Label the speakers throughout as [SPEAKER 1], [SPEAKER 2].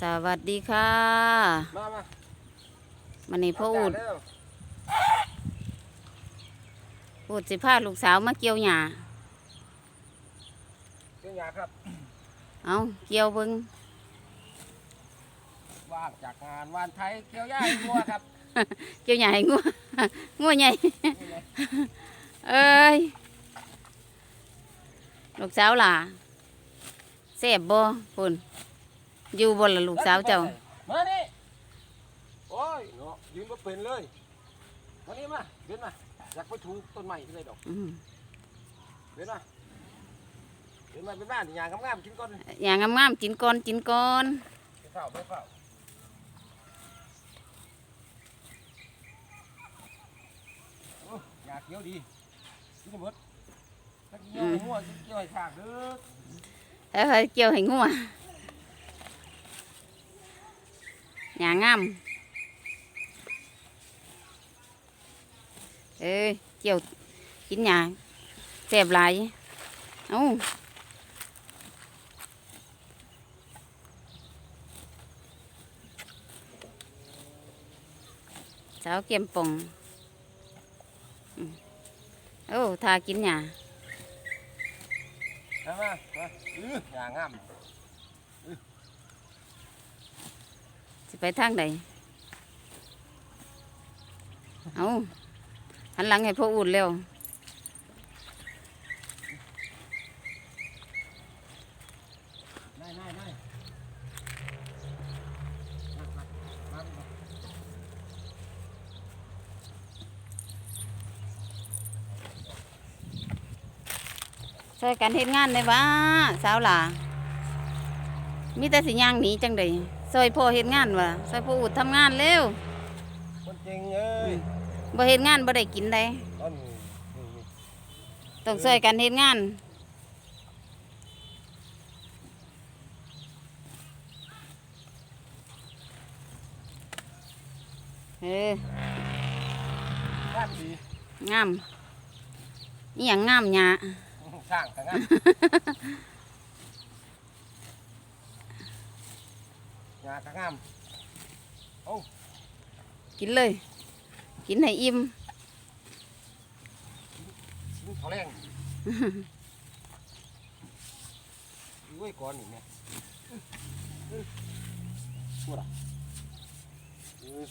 [SPEAKER 1] สวัสดีค่ะ
[SPEAKER 2] มามา
[SPEAKER 1] มันนี่พ่ออูด
[SPEAKER 2] เร็ว
[SPEAKER 1] อูดสิพาลูกสาวมาเกี่ยวหญ้า
[SPEAKER 2] เรื่องยาครับ
[SPEAKER 1] เอาเกี่ยวเบิง
[SPEAKER 2] ว่างจากงานวานไทยเกี่ยวหญ้าให้งัวครับ
[SPEAKER 1] เกี่ยวหญ้าให้งัวงัวใหญ่เอ้ยลูกสาวล่ะแซ่บบ่พุ่น อยู่บ่ล่ะลูกสาวเจ้า
[SPEAKER 2] มานี่โอ้ยเนาะยืนมาเป็นเลยมานี่มาเดินมาอยากไปถูต้นไม้ที่ไรดอก
[SPEAKER 1] อืม
[SPEAKER 2] เดินมาเดินมาเป็นบ้านยางงามๆกินก่อน
[SPEAKER 1] อย่างงามๆกินก่อนกินก่อน
[SPEAKER 2] ไปเฝ้าไปเฝ้าโอ้ยาเกี่ยวดีกินให้หมดถ้าเกี่ยวให้งัวเกี่ยวให้ขาดเด้อ
[SPEAKER 1] เอ้ยเกี่ยวให้งัว อย่างงาม เอ้ยเกี่ยวกินหญ้าแซ่บหลายเอ้าสาวเกียมป่องโอ้ทากินหญ้า
[SPEAKER 2] มามามาอื้อยางงาม
[SPEAKER 1] ไปทางใดเอาหันหลังให้พ่ออูดเร็ว
[SPEAKER 2] ได้ได้ไมามามามา
[SPEAKER 1] ช่วยกันเฮ็ดงานได้บ้าสาวหล่ามีแต่สิย่างหนีจังใด ซอยพ่อเฮ็ดงานวะซอยพ่ออูดทำงานเร็ว
[SPEAKER 2] คนจริงเอ้ย
[SPEAKER 1] บ่เฮ็ดงานบ่ได้กินได้
[SPEAKER 2] อันนี้นี่นี่
[SPEAKER 1] ต้องช่วยกันเฮ็ดงานเออ
[SPEAKER 2] งามดี
[SPEAKER 1] งามนี่ยังงามหยา
[SPEAKER 2] สร้างกันงาม งากันงาม
[SPEAKER 1] กินเลย กินให้อิ่ม
[SPEAKER 2] ชิ้นเขาแรงด้วยก่อนนี่แม่พูดอะเออ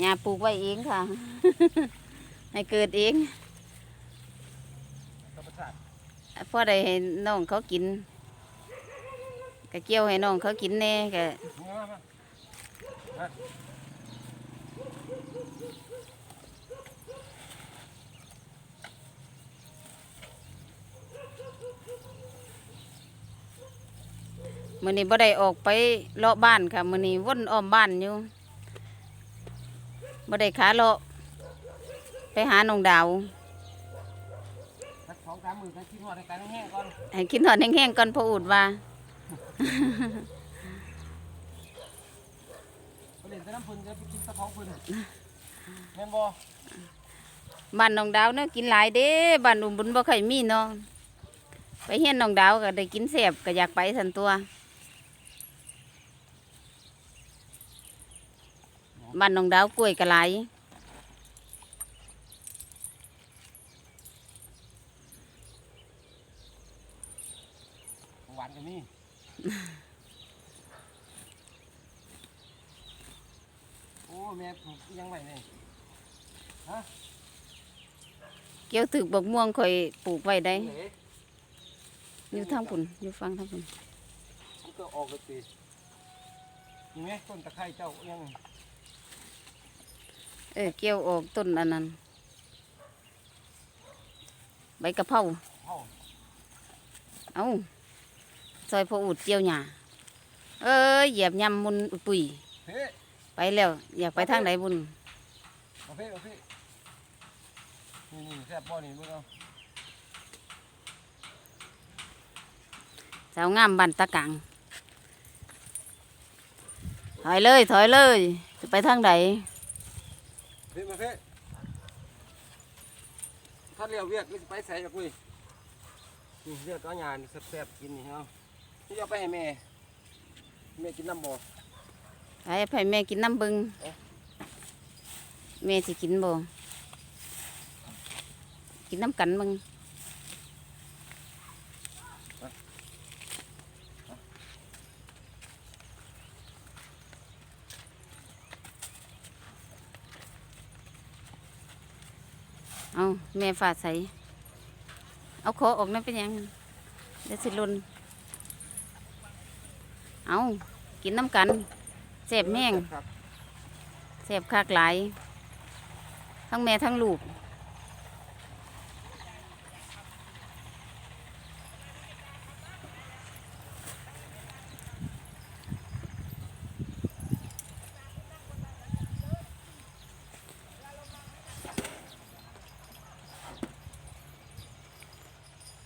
[SPEAKER 1] หยาปลูกไว้เองค่ะ ให้เกิดเอง
[SPEAKER 2] ธรรมชาติ
[SPEAKER 1] พอได้ให้น้องเขากินก็เกี่ยวให้น้องเขากินแน่ก็
[SPEAKER 2] มามามา
[SPEAKER 1] มื้อนี้บ่ได้ออกไปเลาะบ้านค่ะมื้อนี้วนอ้อมบ้านอยู่บ่ได้ขาเลาะไปหาน้องดาว
[SPEAKER 2] สักสองสามหมื่นไปคิดว่าในการแห้งๆก่อน
[SPEAKER 1] ให้กินหอดแห้งๆก่อนพออูดว่า
[SPEAKER 2] ไปเล่นแต่น้ำพึ่งจะไปกินตะของพึ่งแม่นบ่
[SPEAKER 1] บ้านน้องดาวเนาะกินหลายเด้บ้านอุ้มบุญบ่ค่อยมีเนาะไปเฮียนน้องดาวก็ได้กินแซ่บก็อยากไปสันตัวบ้านน้องดาวกล้วยก็หลาย
[SPEAKER 2] หวาน กันนี่โอ้แม่ปลูกอิหยังไว้เนี่ย
[SPEAKER 1] เกี่ยวถึกบกม่วงค่อยปลูกไว้ได้
[SPEAKER 2] เอ๋
[SPEAKER 1] อยู่ทางพุ่นอยู่ฟังทางพุ่น
[SPEAKER 2] มันก็ออกเลยตีนี่ไหมต้นตะไคร้เจ้ายัง
[SPEAKER 1] เออเกี่ยวออกต้นอันนั้น ใบกะเพรา
[SPEAKER 2] เผา
[SPEAKER 1] เอา ซอยพออูดเกี่ยวหญ้าเอ้ยเหยียบยำมุนอุยปุ๋ย
[SPEAKER 2] เฮ้
[SPEAKER 1] ไปแล้ว อยากไปทางไหนบุญ
[SPEAKER 2] มาเพ่มาเพ่นี่นี่แซ่บบ่นี่มึงเอา
[SPEAKER 1] สาวงามบันตะกังถอยเลย ถอยเลยจะไปทางไหน
[SPEAKER 2] เพ่มาเพ่ถ้าเลี้ยวเวียดไม่ไปใส่กับกุยนี่เลือกเอาหยานี่แซ่บๆกินนี่เอา นี่เอาไปให้แม่ แม่กินน้ำบ่
[SPEAKER 1] ให้ไผแม่กินน้ำเบึง
[SPEAKER 2] เอ๊ะ
[SPEAKER 1] แม่สิกินบ่กินน้ำกันมึงเอาแม่ฝาดใส่เอาคอออกนั่นเป็นหยังเดี๋ยวสิหลุน เอากินน้ำกันเจ็บแม่ง
[SPEAKER 2] ครับ
[SPEAKER 1] เสียบคักหลาย ทั้งแม่ทั้งลูก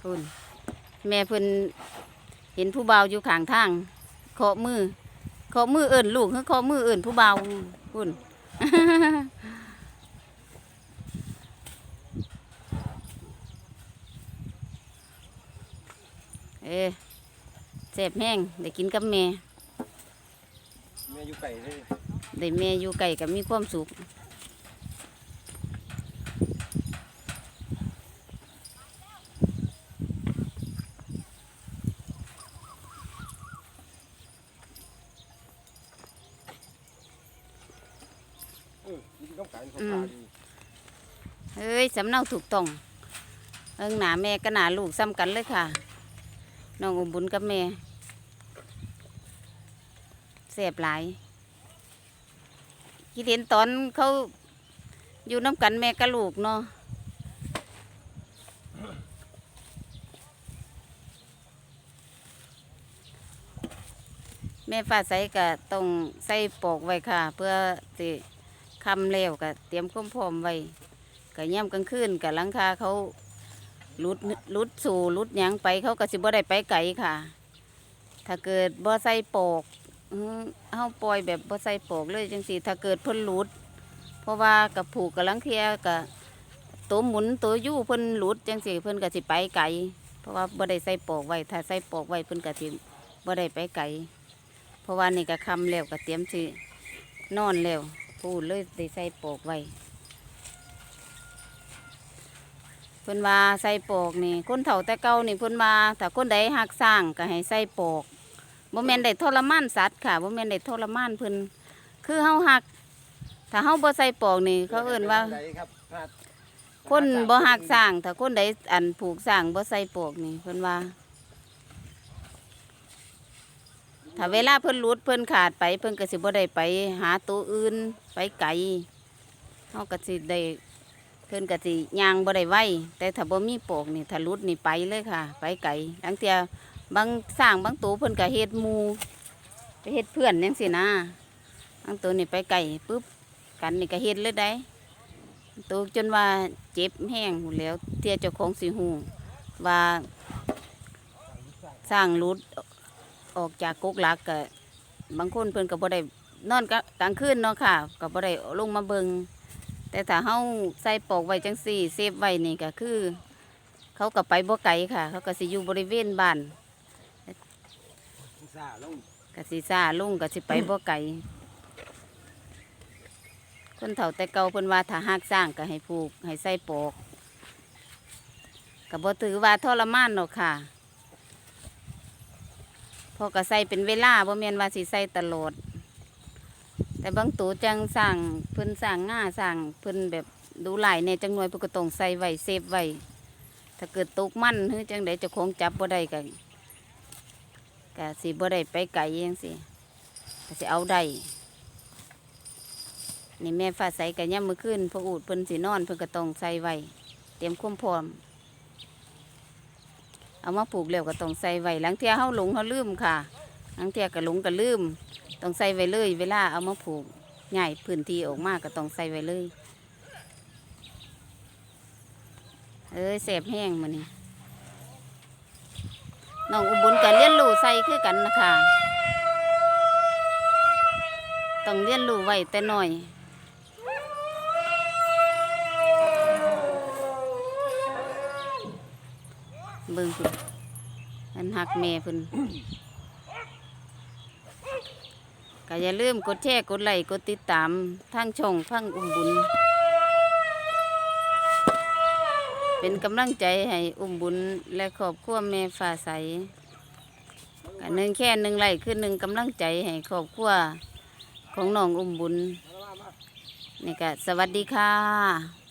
[SPEAKER 1] คุณแม่เพิ่นเห็นผู้เบาวอยู่ข้างทาง เคาะมือเคาะมือเอิ่นลูกคือเคาะมือเอิ่นผู้เบาวคุณเอ๊เจ็บแห้งได้กินกับแม่
[SPEAKER 2] แม่อยู่ไก่เลย
[SPEAKER 1] ได้แม่อยู่ไก่กับมีความสุข
[SPEAKER 2] เออกินน้ำไก่ข องตาดี
[SPEAKER 1] เฮ้ยสำเนาถูกต้องเอิงหนาแม่กับหนาลูกซ้ำกันเลยค่ะน้องอุบุญกับแม่เสียบหลายคิดเห็นตอนเขาอยู่น้ำกันแม่กับลูกเนาะแม่ฟ้าใสก็ต้องใส่ปอกไว้ค่ะ เพื่อสิ คำแล้วก็เตรียมความพร้อมไว้ก็ย่ำกลางคืนกับหลังคาเขาลุดลุดสู่ลุดหยังไปเขาก็สิบ่ได้ไปไกลค่ะ ถ้าเกิดบ่ใส่ปอกอื้อเฮาปล่อยแบบบ่ใส่ปอกเลยจังซี่ถ้าเกิดเพิ่นลุด เพราะว่ากับผูกกับลังเทียกับตัวหมุนตัวยู่เพิ่นลุดจังซี่เพิ่นก็สิไปไกลเพราะว่าบ่ได้ใส่ปอกไว้ถ้าใส่ปอกไว้เพิ่นก็สิบ่ได้ไปไกลเพราะว่านี่ก็คำแล้วก็เตรียมสินอนแล้ว พูดเลยได้ใส่ปอกไว้เพิ่นว่าใส่ปอกนี่คนเฒ่าแต่เก่านี่เพิ่นว่าถ้าคนใดหักสร้างก็ให้ใส่ปอกบ่แม่นได้ทรมานสัตว์ค่ะบ่แม่นได้ทรมานเพิ่นคือเฮาหัก ถ้าเฮาบ่ใส่ปอกนี่ เขาเอิ้นว่า
[SPEAKER 2] ไก่ครับถ้า
[SPEAKER 1] คนบ่หักสร้าง ถ้าคนใดอันผูกสร้างบ่ใส่ปอกนี่เพิ่นว่า ถ้าเวลาเพิ่นหลุดเพิ่นขาดไป เพิ่นก็สิบ่ได้ไปหาตัวอื่นไปไกลเฮาก็สิได้เพิ่นก็สิย่างบ่ได้ไวแต่ถ้าบ่มีโปกนี่ถ้าหลุดนี่ไปเลยค่ะ ไปไกลทั้งเที่ยบางสร้างบางตัวเพิ่นก็เฮ็ดหมูไปเฮ็ดเพื่อนจังซี่นะบางตัวนี่ไปไกลปุ๊บกันนี่ก็เฮ็ดเลยได้ตัวจนว่าเจ็บแห้งแล้วเที่ยเจ้าของสิฮู้ว่าสร้างหลุด ออกจากกกหลักก็บางคนเพิ่นก็บ่ได้นอนกะกลางคืนเนาะค่ะก็บ่ได้ลงมาเบิงแต่ถ้าเฮาใส่ปอกไว้จังซี่เซฟไว้นี่ก็คือ เขาก็ไปบ่ไกลค่ะ เขาก็สิอยู่บริเวณบ้าน
[SPEAKER 2] ซ่าลง
[SPEAKER 1] ก็สิซ่าลุงกสิไปบ่ไกลคนเฒ่าแต่เก่าเพิ่นว่าถ้าหากสร้างก็ให้ผูกให้ใส่ปอกก็บ่ถือว่าทรมานหรอกค่ะ พอก็ใส่เป็นเวลาบ่แม่นว่าสิใส่ตลอด แต่บางตัวจังสั่งเพิ่นสั่งง่าสั่งเพิ่นแบบดูหลายในจังหน่วยเพิ่นก็ต้องใส่ไว้เซฟไว้ถ้าเกิดตกมั่นหรือจังใดจะคงจับบ่ได้ก็ก็สิบ่ได้ไปไกลจังซี่ก็สิเอาได้นี่แม่ฟ้าใสก็ย่ำมื้อคืนพออูดเพิ่นสินอนเพิ่นก็ต้องใส่ไว้เตรียมความพร้อม เอามาปลูกแล้วก็ต้องใส่ไว้หลังเทียเฮาหลงเฮาลืมค่ะหลังเทียก็หลงก็ลืม ต้องใส่ไว้เลย เวลาเอามาปลูกใหญ่พื้นที่ออกมาก็ต้องใส่ไว้เลย เอ้ยเสบแห้งมานี่น้องอุบลก็เรียนรู้ใส่คือกันนะคะ ต้องเรียนรู้ไว้แต่น้อย เบิ่งพุ่นมันหักแม่เพิ่นก็อย่าลืมกดแชร์กดไลค์กดติดตามทางช่องพังอุ้มบุญ เป็นกำลังใจให้อุ้มบุญและครอบครัวแม่ฟ้าใสก็หนึ่งแค่หนึ่งไลค์คือหนึ่งกำลังใจให้ครอบครัวของน้องอุ้มบุญ
[SPEAKER 2] มามามา
[SPEAKER 1] นี่ก็สวัสดีค่ะ